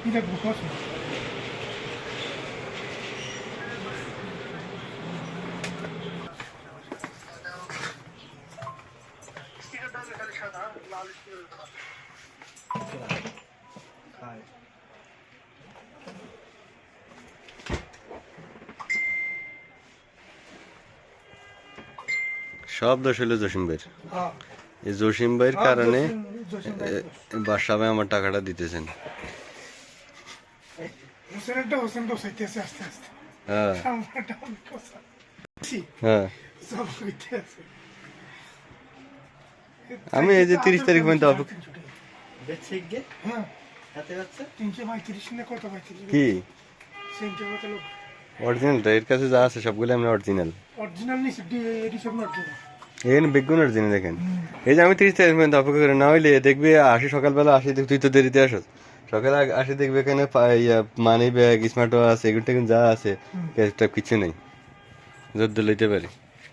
কি লাগবে কত সব দোষ হলো জসিম ভাইয়ের জসিম ভাইয়ের কারণে জসিম বাদশাহ ভাই আমার টাকাটা দিতেছেন। হোসেনেরটা হোসেন বসাইতেছে আস্তে আস্তে। হ্যাঁ। হ্যাঁ। সব হইতে আছে। আমি এই যে 30 তারিখ পর্যন্ত হ্যাঁ। কি? অরিজিনালটা এর কাছে যা আছে সবগুলো আমরা অরিজিনাল অরিজিনাল এটি সব অরিজিনাল এখানে বেগুনের দিনে দেখেন। এই যে আমি তিরিশ তারিখ পর্যন্ত অপেক্ষা করে না হইলে দেখবি আসি সকালবেলা আসি দেখ তুই তো দেরিতে আসস। সকালে আসি দেখবি এখানে মানি ব্যাগ স্মার্ট ওয়াচ এগুলো যা আছে কিছু নেই। যদি লইতে পারি।